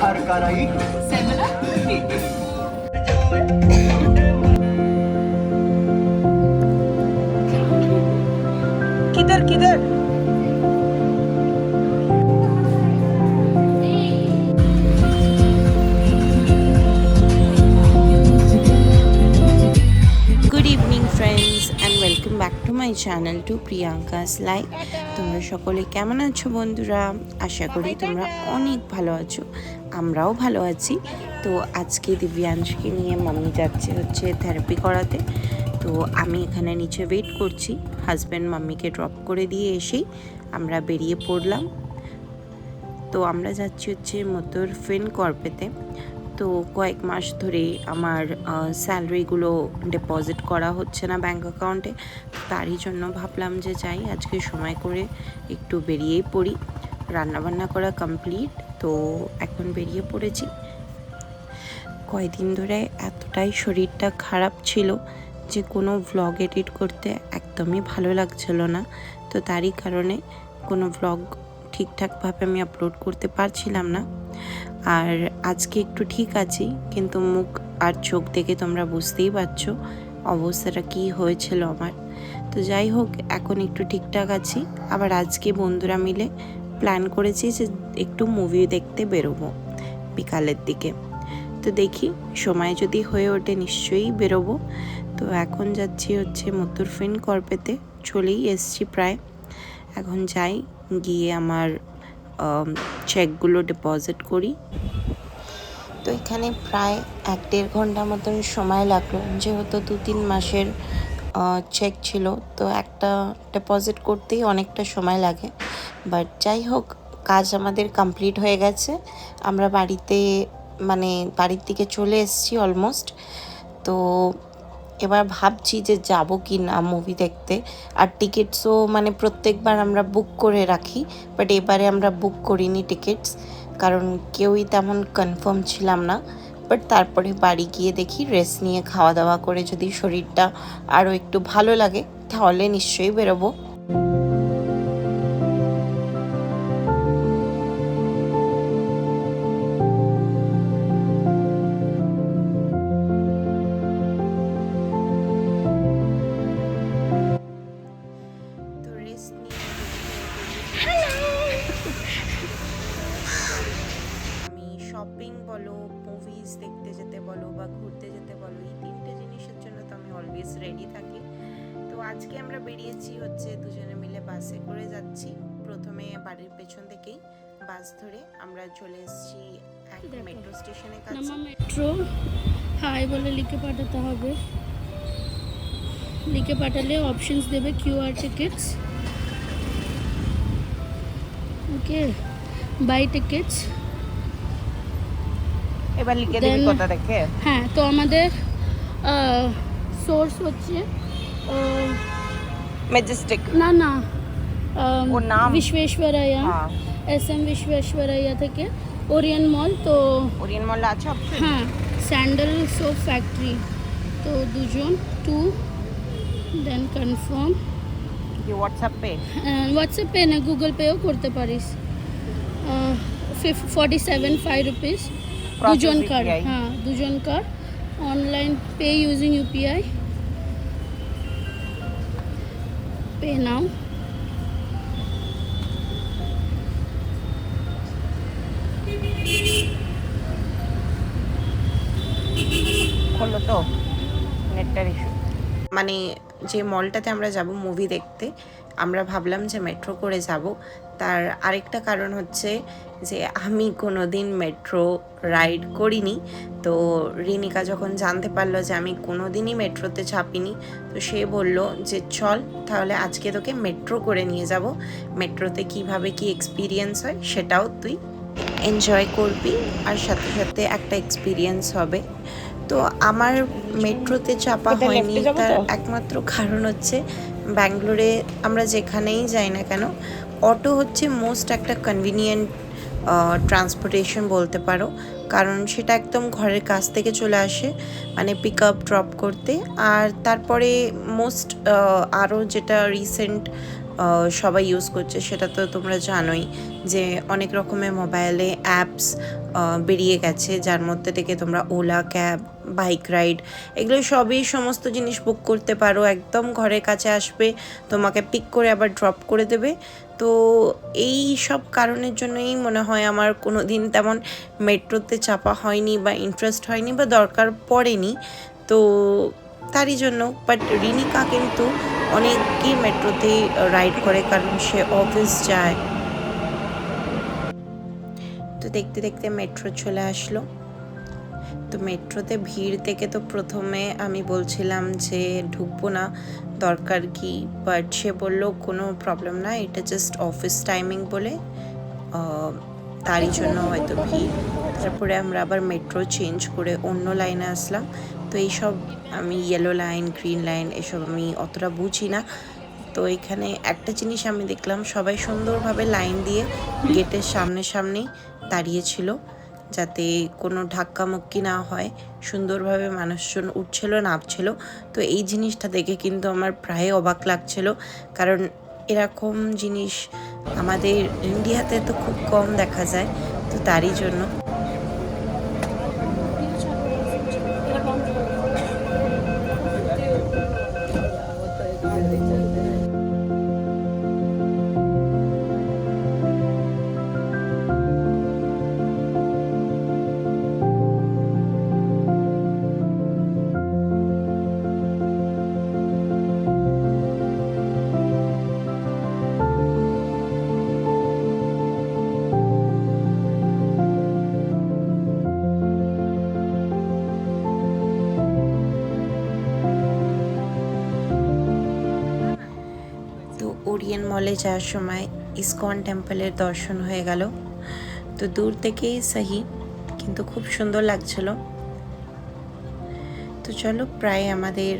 घर का my channel to Priyanka's life. তোমরা সকলে কেমন আছো বন্ধুরা? আশা করি তোমরা অনেক ভালো আছো, আমরাও ভালো আছি। তো আজকে দিব্যাংশকে নিয়ে মাম্মি যাচ্ছে হচ্ছে থেরাপি করাতে। তো আমি এখানে নিচে ওয়েট করছি। হাজব্যান্ড মাম্মিকে ড্রপ করে দিয়ে এসেই আমরা বেরিয়ে পড়লাম। তো আমরা যাচ্ছি হচ্ছে মতোর ফিন করপেতে। তো কয়েক মাস ধরে আমার স্যালারিগুলো ডিপোজিট করা হচ্ছে না ব্যাঙ্ক অ্যাকাউন্টে তারই জন্য ভাবলাম যে যাই, আজকে সময় করে একটু বেরিয়েই পড়ি। রান্নাবান্না করা কমপ্লিট তো এখন বেরিয়ে পড়েছি। কয়দিন ধরে এতটাই শরীরটা খারাপ ছিল যে কোনো ভ্লগ এডিট করতে একদমই ভালো লাগছিল না। তো তারই কারণে কোনো ভ্লগ ঠিকঠাকভাবে আমি আপলোড করতে পারছিলাম না। আর আজকে একটু ঠিক আছি, কিন্তু মুখ আর চোখ দেখে তোমরা বুঝতেই পারছ অবস্থাটা কি হয়েছিল আমার। তো যাই হোক, এখন একটু ঠিকঠাক আছি। আবার আজকে বন্ধুরা মিলে প্ল্যান করেছি যে একটু মুভি দেখতে বেরোবো বিকালের দিকে। তো দেখি, সময় যদি হয়ে ওঠে নিশ্চয়ই বেরোবো। তো এখন যাচ্ছি হচ্ছে মতুর ফিন করপেতে, চলেই এসছি প্রায়। এখন যাই গিয়ে আমার চেকগুলো ডিপোজিট করি। তো এখানে প্রায় এক দেড় ঘণ্টা মতন সময় লাগল। যেহেতু দু তিন মাসের চেক ছিল, তো একটা ডিপোজিট করতেই অনেকটা সময় লাগে। বাট যাই হোক, কাজ আমাদের কমপ্লিট হয়ে গেছে। আমরা বাড়িতে মানে বাড়ির দিকে চলে এসেছি অলমোস্ট তো এবার ভাবছি যে যাব কি না মুভি দেখতে। আর টিকিটসও মানে প্রত্যেকবার আমরা বুক করে রাখি বাট এবারে আমরা বুক করিনি টিকিটস কারণ কেউই তেমন কনফার্ম ছিলাম না। বাট তারপরে বাড়ি গিয়ে দেখি রেস্ট নিয়ে খাওয়া দাওয়া করে যদি শরীরটা আরও একটু ভালো লাগে, তাহলে নিশ্চয়ই বেরোবো। বলো মুভিজ দেখতে যেতে বলো বা ঘুরতে যেতে বলো এই তিনটে জিনিসের জন্য তো আমি অলওয়েজ রেডি থাকি। তো আজকে আমরা বেরিয়েছি হচ্ছে দুজনে মিলে বাসে করে যাচ্ছি। প্রথমে বাড়ির পেছন থেকেই বাস ধরে আমরা চলে এসেছি এক মেট্রো স্টেশনের কাছে। মেট্রো হাই বলে লিখে পাঠাতে হবে। লিখে পাঠালে অপশনস দেবে QR tickets okay bye tickets এবার লিখে দিবি কোথা দেখে হ্যাঁ তো আমাদের সোর্স হচ্ছে আহ, মেজেস্টিক না না ওর নাম? বিশ্বেশ্বরাইয়া হ্যাঁ। এস এম বিশ্বেশ্বরাইয়া থেকে ওরিয়ন মল তো ওরিয়েন্ট মল আছে হ্যাঁ স্যান্ডেল সোপ ফ্যাক্টরি তো দুজন to then confirm WhatsApp pay? WhatsApp pay না গুগল পেও করতে পারিস। Fif forty seven five rupees দুজন কার হ্যাঁ দুজন কার online pay using UPI pay নাও হলো তো নেটটার ইস্যু মানে যে মলটাতে আমরা যাব মুভি দেখতে আমরা ভাবলাম যে মেট্রো করে যাব। তার আরেকটা কারণ হচ্ছে যে আমি কোনো দিন মেট্রো রাইড করিনি। তো রিনিকা যখন জানতে পারল যে আমি কোনো দিনই মেট্রোতে চাপিনি তো সে বলল যে চল তাহলে আজকে তোকে মেট্রো করে নিয়ে যাব। মেট্রোতে কীভাবে কি এক্সপিরিয়েন্স হয় সেটাও তুই এনজয় করবি আর সাথে সাথে একটা এক্সপিরিয়েন্স হবে। তো আমার মেট্রোতে চাপা হয়নি তার একমাত্র কারণ হচ্ছে ব্যাঙ্গালোরে আমরা যেখানেই যাই না কেন অটো হচ্ছে মোস্ট একটা কনভিনিয়েন্ট ট্রান্সপোর্টেশন বলতে পারো। কারণ সেটা একদম ঘরের কাছ থেকে চলে আসে মানে পিক আপ ড্রপ করতে। আর তারপরে মোস্ট আরও যেটা রিসেন্ট সবাই ইউজ করছে সেটা তো তোমরা জানোই যে অনেক রকমের মোবাইলে অ্যাপস বেরিয়ে গেছে। যার মধ্যে থেকে তোমরা ওলা ক্যাব বাইক রাইড এগুলো সবই সমস্ত জিনিস বুক করতে পারো। একদম ঘরের কাছে আসবে, তোমাকে পিক করে আবার ড্রপ করে দেবে। তো এই সব কারণের জন্যই মনে হয় আমার কোনো দিন তেমন মেট্রোতে চাপা হয়নি বা ইন্টারেস্ট হয়নি বা দরকার পড়েনি। তো তারই জন্য বাট রিনিকা কিন্তু অনেকই মেট্রোতে রাইড করে কারণ সে অফিস যায়। তো দেখতে দেখতে মেট্রো চলে আসলো। তো মেট্রোতে ভিড় থেকে তো প্রথমে আমি বলছিলাম যে ঢুকবো না, দরকার কি? বাট সে বলল, কোনো প্রবলেম না, এটা জাস্ট অফিস টাইমিং বলে তারই জন্য হয়তো ভিড়। তারপরে আমরা আবার মেট্রো চেঞ্জ করে অন্য লাইনে আসলাম। তো এইসব আমি ইয়েলো লাইন গ্রিন লাইন এসব আমি অতটা বুঝি না। তো এখানে একটা জিনিস আমি দেখলাম, সবাই সুন্দরভাবে লাইন দিয়ে গেটের সামনে সামনেই দাঁড়িয়েছিল যাতে কোনো ধাক্কামুক্কি না হয়, সুন্দরভাবে মানুষজন উঠছিল, নামছিল। তো এই জিনিসটা দেখে কিন্তু আমার প্রায় অবাক লাগছিল। কারণ এরকম জিনিস আমাদের ইন্ডিয়াতে তো খুব কম দেখা যায়, তো তারই জন্য। মলে যাওয়ার সময় ইসকন টেম্পলের দর্শন হয়ে গেল। তো দূর থেকেই সাহি কিন্তু খুব সুন্দর লাগছিল। তো চলো প্রায় আমাদের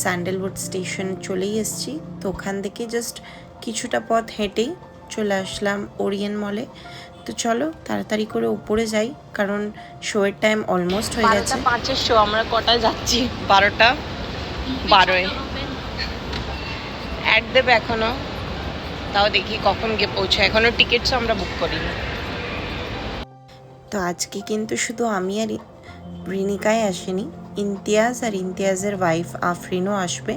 স্যান্ডেলউড স্টেশন চলেই এসেছি। তো ওখান থেকে জাস্ট কিছুটা পথ হেঁটেই চলে আসলাম ওরিয়েন মলে। তো চলো তাড়াতাড়ি করে উপরে যাই কারণ শোয়ের টাইম অলমোস্ট হয়ে গেছে। পাঁচের শো আমরা কটায় যাচ্ছি? বারোটা? বারোয়। অ্যাড দেবে এখনও। তাও দেখি কখন গিয়ে পৌঁছে এখনও টিকিটস আমরা বুক করিনি। তো আজকে কিন্তু শুধু আমি আর রিনিকাই আসেনি। ইমতিয়াজ আর ইমতিয়াজের ওয়াইফ আফরিনও আসবে।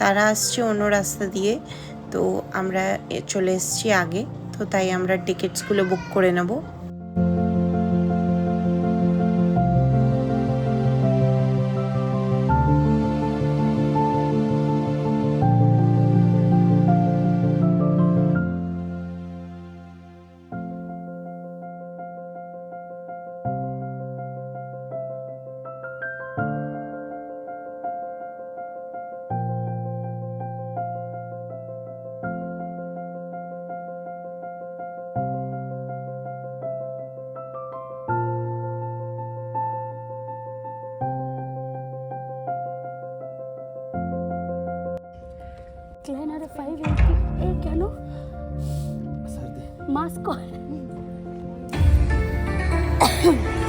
তারা আসছে অন্য রাস্তা দিয়ে। তো আমরা চলে এসেছি আগে। তো তাই আমরা টিকিটসগুলো বুক করে নেব। ক্লেন আরে ফাইভ এইটি এ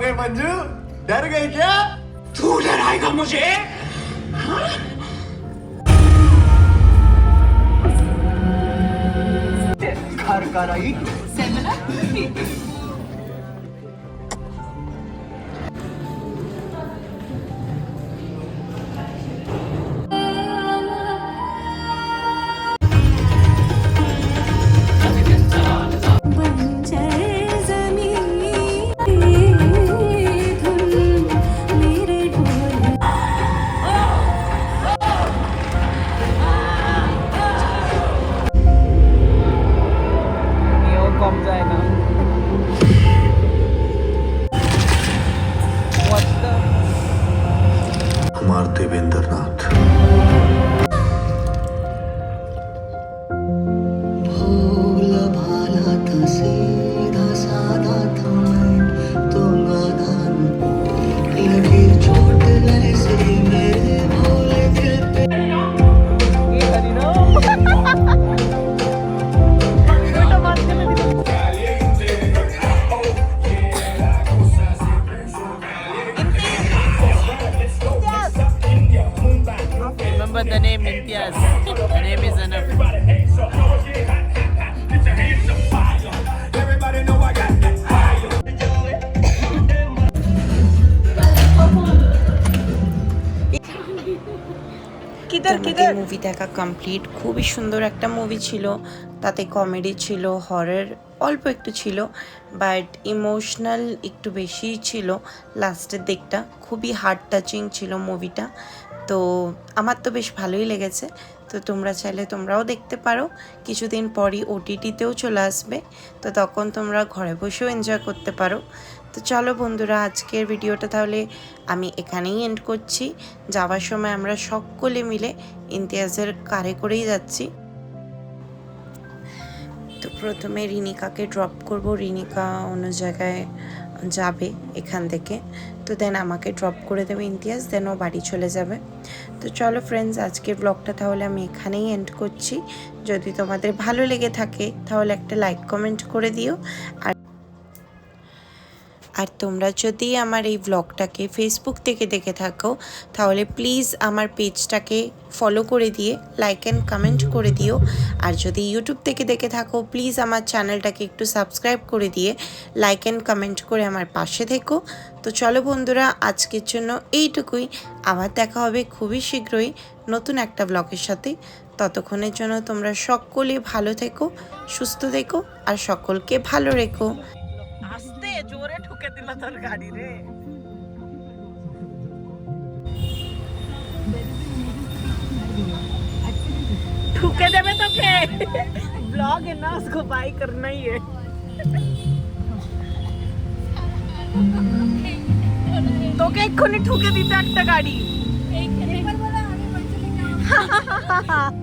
होंगे मंजू डर गए क्या तू डराएगा मुझे घर का रही Remember the name Imtiaz. The name is enough. Kedar movie দেখা কমপ্লিট খুবই সুন্দর একটা মুভি ছিল। তাতে কমেডি ছিল হরর অল্প একটু ছিল বাট ইমোশনাল একটু বেশি ছিল। লাস্টের দিকটা। খুবই হার্ট টাচিং ছিল মুভিটা তো আমার তো বেশ ভালোই লেগেছে। তো তোমরা চাইলে তোমরাও দেখতে পারো। কিছুদিন পরই ওটিটিতেও চলে আসবে। তো তখন তোমরা ঘরে বসেও এনজয় করতে পারো। তো চলো বন্ধুরা, আজকের ভিডিওটা তাহলে আমি এখানেই এন্ড করছি। যাওয়ার সময় আমরা সকলে মিলে ইমতিয়াজের কারে করেই যাচ্ছি। তো প্রথমে রিনিকাকে ড্রপ করব। রিনিকা অন্য জায়গায় যাবে এখান থেকে। তো দেন আমাকে ড্রপ করে দেবে ইমতিয়াজ। দেন ও বাড়ি চলে যাবে। তো চলো ফ্রেন্ডস আজকের ব্লগটা তাহলে আমি এখানেই এন্ড করছি। যদি তোমাদের ভালো লেগে থাকে, তাহলে একটা লাইক কমেন্ট করে দিও। আর আর তোমরা যদি আমার এই ব্লগটাকে ফেসবুক থেকে দেখে থাকো, তাহলে প্লিজ আমার পেজটাকে ফলো করে দিয়ে লাইক অ্যান্ড কমেন্ট করে দিও। আর যদি ইউটিউব থেকে দেখে থাকো প্লিজ আমার চ্যানেলটাকে একটু সাবস্ক্রাইব করে দিয়ে লাইক অ্যান্ড কমেন্ট করে আমার পাশে থেকো। তো চলো বন্ধুরা, আজকের জন্য এইটুকুই। আবার দেখা হবে খুবই শীঘ্রই নতুন একটা ব্লগের সাথে। ততক্ষণের জন্য তোমরা সকলে ভালো থেকো, সুস্থ থেকো, আর সকলকে ভালো রেখো। जोरे ಜೋರೇ ಠುಕ್ಕೆ ತಿನ್ನತ್ತಾರ ಗಾಡಿ ರೀ ಠुके देवे तो के। ब्लॉग है ना उसको बाई करना ही। है तो के एक खुने ठुके दी तक एक गाड़ी। एक बार बोला आगे बढ़ चले चलेंगे